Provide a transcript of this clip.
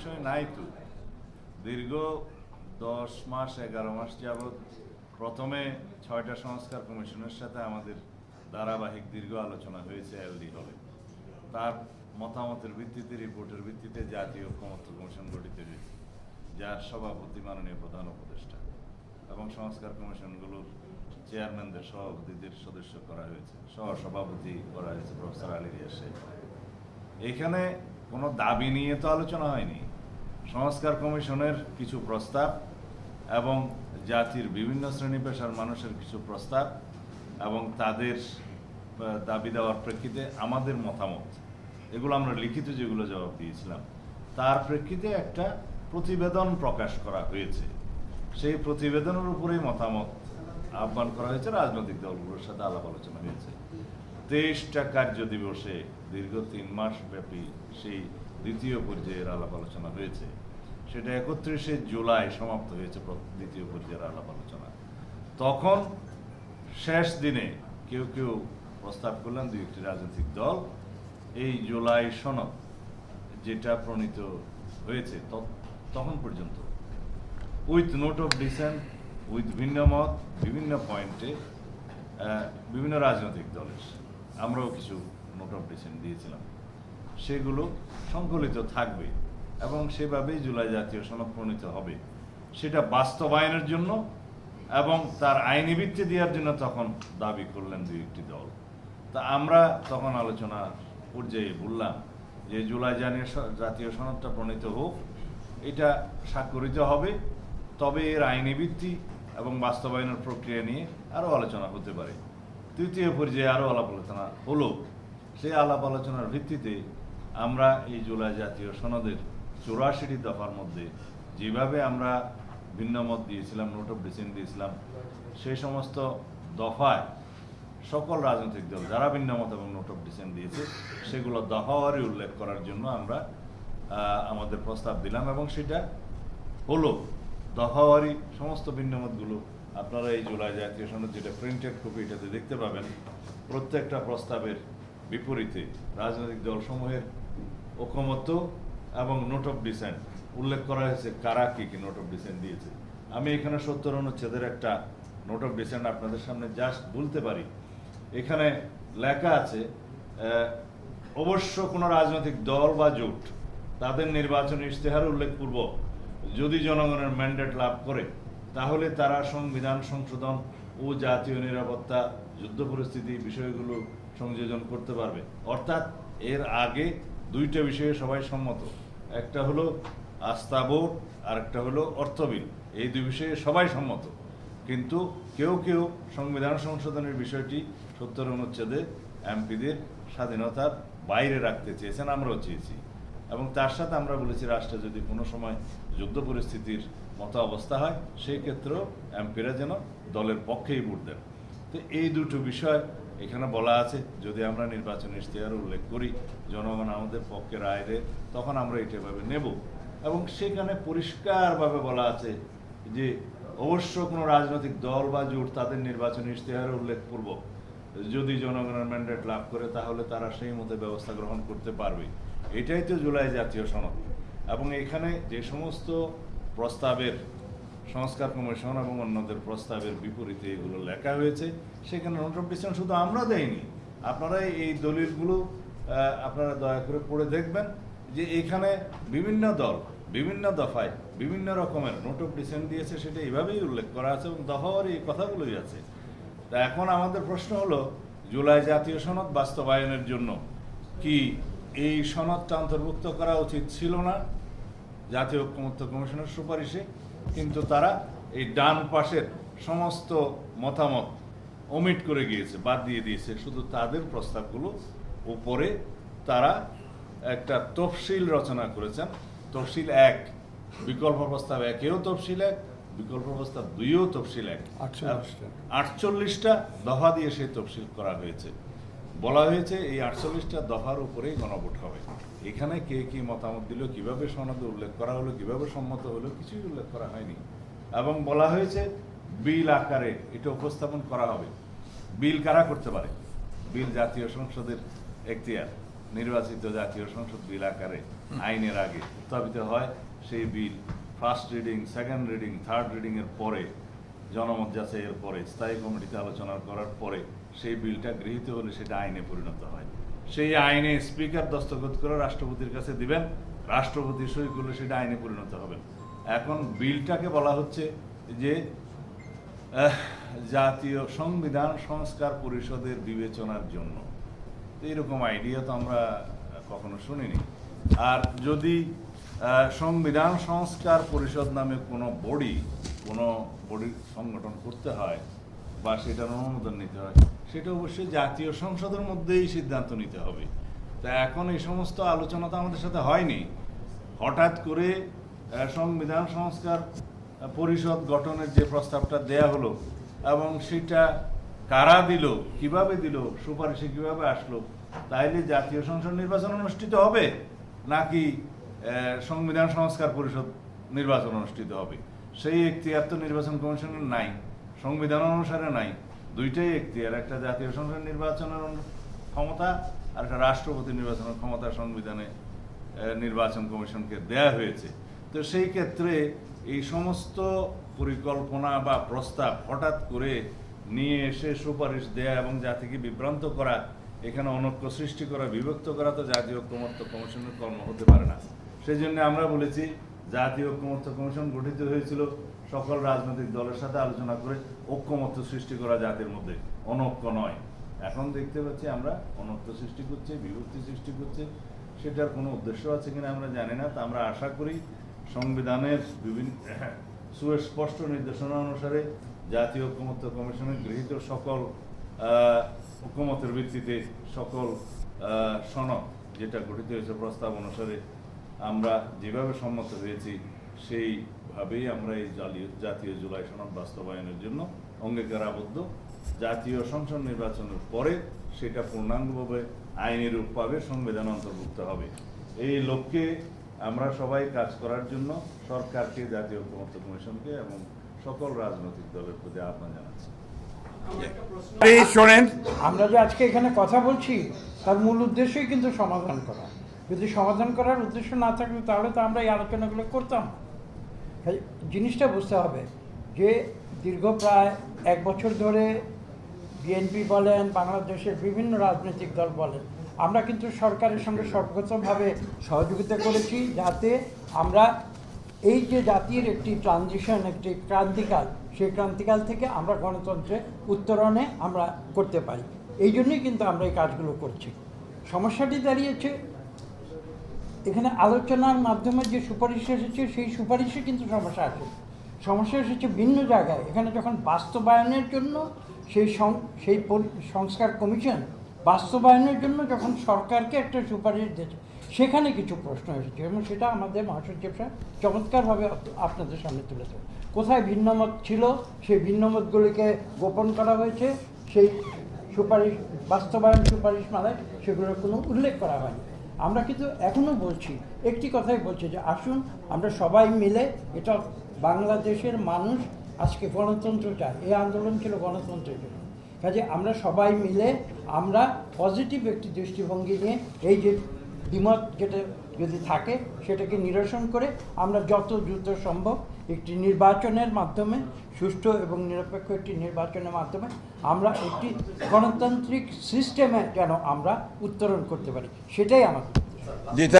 বিষয় নাই তো। দীর্ঘ দশ মাস, এগারো মাস যাবৎ প্রথমে ছয়টা সংস্কার কমিশনের সাথে আমাদের ধারাবাহিক দীর্ঘ আলোচনা হয়েছে এলডি হলে। তার মতামতের ভিত্তিতে, রিপোর্টের ভিত্তিতে জাতীয় ঐক্যমত্য কমিশন গঠিত হয়েছে, যার সভাপতি মাননীয় প্রধান উপদেষ্টা এবং সংস্কার কমিশনগুলোর চেয়ারম্যানদের সভাপতিদের সদস্য করা হয়েছে সহ সভাপতি করা হয়েছে প্রফেসর আলী সাহেব। এখানে কোনো দাবি নিয়ে তো আলোচনা হয়নি। সংস্কার কমিশনের কিছু প্রস্তাব এবং জাতির বিভিন্ন শ্রেণি পেশার মানুষের কিছু প্রস্তাব এবং তাদের দাবি দেওয়ার প্রেক্ষিতে আমাদের মতামত। এগুলো আমরা লিখিত যেগুলো জবাব দিয়েছিলাম, তার প্রেক্ষিতে একটা প্রতিবেদন প্রকাশ করা হয়েছে। সেই প্রতিবেদনের উপরেই মতামত আহ্বান করা হয়েছে, রাজনৈতিক দলগুলোর সাথে আলাপ আলোচনা হয়েছে। তেইশটা কার্য দিবসে দীর্ঘ তিন মাস ব্যাপী সেই দ্বিতীয় পর্যায়ের আলাপ আলোচনা হয়েছে। সেটা একত্রিশে জুলাই সমাপ্ত হয়েছে দ্বিতীয় পর্যায়ের আলাপ আলোচনা। তখন শেষ দিনে কেউ কেউ প্রস্তাব করলেন দুই একটি রাজনৈতিক দল, এই জুলাই সনদ যেটা প্রণীত হয়েছে তখন পর্যন্ত। With note of dissent, with ভিন্ন মত, বিভিন্ন পয়েন্টে বিভিন্ন রাজনৈতিক দলের। আমরাও কিছু নোট অফ ডিসেন্ট দিয়েছিলাম। সেগুলো সংকলিত থাকবে। এবং সেভাবেই জুলাই জাতীয় সনদ প্রণীত হবে। সেটা বাস্তবায়নের জন্য এবং তার আইনি ভিত্তি দেওয়ার জন্য তখন দাবি করলেন দুই একটি দল। তা আমরা তখন আলোচনা পর্যায়ে বললাম যে জুলাই জাতীয় স- জাতীয় সনদটা প্রণীত হোক, এটা স্বাক্ষরিত হবে, তবে এর আইনি ভিত্তি এবং বাস্তবায়নের প্রক্রিয়া নিয়ে আরও আলোচনা হতে পারে। তৃতীয় পর্যায়ে আরও আলাপ আলোচনা হলো। সেই আলাপ আলোচনার ভিত্তিতে আমরা এই জুলাই জাতীয় সনদের চৌরাশিটি দফার মধ্যে যেভাবে আমরা ভিন্ন মত দিয়েছিলাম, নোট অফ ডিসেন্ট দিয়েছিলাম, সেই সমস্ত দফায় সকল রাজনৈতিক দল যারা ভিন্ন মত এবং নোট অফ ডিসেন্ট দিয়েছে, সেগুলো দফাওয়ারি উল্লেখ করার জন্য আমরা আমাদের প্রস্তাব দিলাম এবং সেটা হলো দফাওয়ারি সমস্ত ভিন্নমতগুলো আপনারা এই জুলাই জাতীয় সনদ যেটা প্রিন্টেড কপি এটাতে দেখতে পাবেন, প্রত্যেকটা প্রস্তাবের বিপরীতে রাজনৈতিক দলসমূহের ঐকমত্য এবং নোট অফ ডিসেন্ট উল্লেখ করা হয়েছে কারা কি কি নোট অফ ডিসেন্ট দিয়েছে। আমি এখানে সত্তর অনুচ্ছেদের একটা নোট অফ ডিসেন্ট আপনাদের সামনে জাস্ট বলতে পারি। এখানে লেখা আছে অবশ্য কোনো রাজনৈতিক দল বা জোট তাদের নির্বাচনী ইশতেহার উল্লেখপূর্বক যদি জনগণের ম্যান্ডেট লাভ করে, তাহলে তারা সংবিধান সংশোধন ও জাতীয় নিরাপত্তা, যুদ্ধ পরিস্থিতি বিষয়গুলো সংযোজন করতে পারবে। অর্থাৎ এর আগে দুইটা বিষয়ে সবাই সম্মত। একটা হলো আস্থা ভোট আর একটা হলো অর্থ বিল। এই দুই বিষয়ে সবাই সম্মত। কিন্তু কেউ কেউ সংবিধান সংশোধনের বিষয়টি সত্তর অনুচ্ছেদে এমপিদের স্বাধীনতার বাইরে রাখতে চেয়েছেন, আমরাও চেয়েছি। এবং তার সাথে আমরা বলেছি, রাষ্ট্রে যদি কোনো সময় যুদ্ধ পরিস্থিতির মতো অবস্থা হয়, সেই ক্ষেত্রেও এমপিরা যেন দলের পক্ষেই ভোট দেন। তো এই দুটো বিষয় এখানে বলা আছে, যদি আমরা নির্বাচন ইশতেহার উল্লেখ করি, জনগণ আমাদের পক্ষে রায় দেয়, তখন আমরা এটা এভাবে নেব। এবং সেখানে পরিষ্কারভাবে বলা আছে যে, অবশ্য কোনো রাজনৈতিক দল বা জোট তাদের নির্বাচনী ইশতেহারে উল্লেখপূর্বক যদি জনগণের ম্যান্ডেট লাভ করে, তাহলে তারা সেই মতো ব্যবস্থা গ্রহণ করতে পারবে। এটাই তো জুলাই জাতীয় সনদ। এবং এখানে যে সমস্ত প্রস্তাবের সংস্কার কমিশন এবং অন্যদের প্রস্তাবের বিপরীতে এগুলো লেখা হয়েছে। সেখানে নোট অফ ডিসিশন শুধু আমরা দেইনি, আপনারা এই দলিলগুলো আপনারা দয়া করে পড়ে দেখবেন যে এখানে বিভিন্ন দল, বিভিন্ন দফায় বিভিন্ন রকমের নোট অফ ডিসেন্ট দিয়েছে, সেটা এইভাবেই উল্লেখ করা আছে এবং দফাওয়ার এই কথাগুলোই আছে। তা এখন আমাদের প্রশ্ন হলো, জুলাই জাতীয় সনদ বাস্তবায়নের জন্য কি এই সনদটা অন্তর্ভুক্ত করা উচিত ছিল না? জাতীয় ঐক্যমত্য কমিশনের সুপারিশে কিন্তু তারা এই ডান পাশের সমস্ত মতামত ওমিট করে গিয়েছে বাদ দিয়ে দিয়েছে। শুধু তাদের প্রস্তাবগুলো উপরে তারা একটা তফসিল রচনা করেছেন। তফসিল এক বিকল্প প্রস্তাব একেও তফসিল এক বিকল্প প্রস্তাব দুইও তফসিল এক। আটচল্লিশটা দফা দিয়ে সেই তফসিল করা হয়েছে। বলা হয়েছে এই আটচল্লিশটা দফার উপরেই গণভোট হবে। এখানে কে কি মতামত দিল, কীভাবে সনদে উল্লেখ করা হলো, কীভাবে সম্মত হলো, কিছুই উল্লেখ করা হয়নি। এবং বলা হয়েছে, বিল আকারে এটা উপস্থাপন করা হবে। বিল কারা করতে পারে? বিল জাতীয় সংসদের এখতিয়ার। নির্বাচিত জাতীয় সংসদ বিল আকারে, আইনের আগে উত্থাপিত হয়। সেই bill first reading second reading third reading এর পরে, জনমত যাচাইয়ের পরে, স্থায়ী কমিটিতে আলোচনা করার পরে, সেই বিলটা গৃহীত হলে সেটা আইনে পরিণত হয়। সেই আইনে স্পিকার দস্তখত করে রাষ্ট্রপতির কাছে দিবেন। রাষ্ট্রপতি সই করলে সেটা আইনে পরিণত হবে। এখন বিলটাকে বলা হচ্ছে যে জাতীয় সংবিধান সংস্কার পরিষদের বিবেচনার জন্য। তো এরকম আইডিয়া তো আমরা কখনো শুনিনি। আর যদি সংবিধান সংস্কার পরিষদ নামে কোনো বডি কোনো বডির সংগঠন করতে হয় বা সেটার অনুমোদন নিতে হয়। সেটা অবশ্যই জাতীয় সংসদের মধ্যেই সিদ্ধান্ত নিতে হবে। তা এখন এই সমস্ত আলোচনা তো আমাদের সাথে হয়নি। হঠাৎ করে সংবিধান সংস্কার পরিষদ গঠনের যে প্রস্তাবটা দেয়া হলো এবং সেটা কারা দিল, কীভাবে দিল, সুপারিশে কীভাবে আসলো, তাইলে জাতীয় সংসদ নির্বাচন অনুষ্ঠিত হবে নাকি সংবিধান সংস্কার পরিষদ নির্বাচন অনুষ্ঠিত হবে? সেই তো নির্বাচন কমিশনের নাই। সংবিধান অনুসারে নাই। দুইটাই এখতিয়ার একটা জাতীয় সংসদ নির্বাচনের ক্ষমতা, আর একটা রাষ্ট্রপতি নির্বাচনের ক্ষমতা সংবিধানে নির্বাচন কমিশনকে দেয়া হয়েছে। তো সেই ক্ষেত্রে এই সমস্ত পরিকল্পনা বা প্রস্তাব হঠাৎ করে নিয়ে এসে সুপারিশ দেয়া এবং জাতিকে বিভ্রান্ত করা, এখানে অনৈক্য সৃষ্টি করা, বিভক্ত করা তো জাতীয় ঐক্যমত্য কমিশনের কর্ম হতে পারে না। সেই জন্য আমরা বলেছি জাতীয় ঐক্যমত্য কমিশন গঠিত হয়েছিল। সকল রাজনৈতিক দলের সাথে আলোচনা করে ঐক্যমত্য সৃষ্টি করা জাতির মধ্যে। অনৈক্য নয়। এখন দেখতে পাচ্ছি আমরা অনৈক্য সৃষ্টি করছে, বিভক্তি সৃষ্টি করছে। সেটার কোনো উদ্দেশ্য আছে কিনা আমরা জানি না, তা আমরা আশা করি সংবিধানের বিভিন্ন সুস্পষ্ট নির্দেশনা অনুসারে জাতীয় ঐক্যমত্য কমিশনের গৃহীত সকল ঐক্যমতের ভিত্তিতে সকল সনদ যেটা গঠিত হয়েছে প্রস্তাব অনুসারে আমরা যেভাবে সম্মত হয়েছি সেইভাবেই আমরা এই জাতীয় জাতীয় জুলাই সনদ বাস্তবায়নের জন্য অঙ্গীকার আবদ্ধ জাতীয় সংসদ নির্বাচনের পরে সেটা পূর্ণাঙ্গভাবে আইনি রূপ পাবে সংবিধান অন্তর্ভুক্ত হবে। এই লক্ষ্যে আমরা সবাই কাজ করার জন্য সরকারকে জাতীয় ঐক্যমত্য কমিশনকে এবং সকল রাজনৈতিক দলের প্রতি আহ্বান জানাচ্ছি। এই শোনেন আমরা যে আজকে এখানে কথা বলছি তার মূল উদ্দেশ্যই কিন্তু সমাধান করা। যদি সমাধান করার উদ্দেশ্য না থাকলে তাহলে তো আমরা এই আলোচনাগুলো করতাম জিনিসটা বুঝতে হবে যে দীর্ঘ প্রায় এক বছর ধরে বিএনপি বলেন, বাংলাদেশের বিভিন্ন রাজনৈতিক দল বলেন, আমরা কিন্তু সরকারের সঙ্গে সর্বগতভাবে সহযোগিতা করেছি যাতে আমরা এই যে জাতির একটি ট্রানজিশন একটি ক্রান্তিকাল, সেই ক্রান্তিকাল থেকে আমরা গণতন্ত্রে উত্তরণে আমরা করতে পারি। এই জন্যই কিন্তু আমরা এই কাজগুলো করছি। সমস্যাটি দাঁড়িয়েছে এখানে আলোচনার মাধ্যমে যে সুপারিশ এসেছে, সেই সুপারিশে কিন্তু সমস্যা আছে। সমস্যা এসেছে ভিন্ন জায়গায়। এখানে যখন বাস্তবায়নের জন্য সেই সেই সংস্কার কমিশন বাস্তবায়নের জন্য যখন সরকারকে একটা সুপারিশ দিয়েছে, সেখানে কিছু প্রশ্ন এসেছে এবং সেটা আমাদের মহাসচিব সাহেব চমৎকারভাবে আপনাদের সামনে তুলে ধরে কোথায় ভিন্নমত ছিল? সেই ভিন্নমতগুলিকে গোপন করা হয়েছে। সেই সুপারিশ, বাস্তবায়ন সুপারিশ মালায় সেগুলোর কোনো উল্লেখ করা হয়নি। আমরা কিন্তু এখনও বলছি, একটি কথাই বলছি যে আসুন আমরা সবাই মিলে এটা বাংলাদেশের মানুষ আজকে গণতন্ত্র চায় এই আন্দোলন ছিল গণতন্ত্রের জন্য। কাজে আমরা সবাই মিলে আমরা পজিটিভ একটি দৃষ্টিভঙ্গি নিয়ে এই যে দ্বিমত যেটা যদি থাকে, সেটাকে নিরসন করে আমরা যত দ্রুত সম্ভব একটি নির্বাচনের মাধ্যমে, সুষ্ঠু এবং নিরপেক্ষ একটি নির্বাচনের মাধ্যমে আমরা একটি গণতান্ত্রিক সিস্টেমে যেন আমরা উত্তরণ করতে পারি। সেটাই আমাদের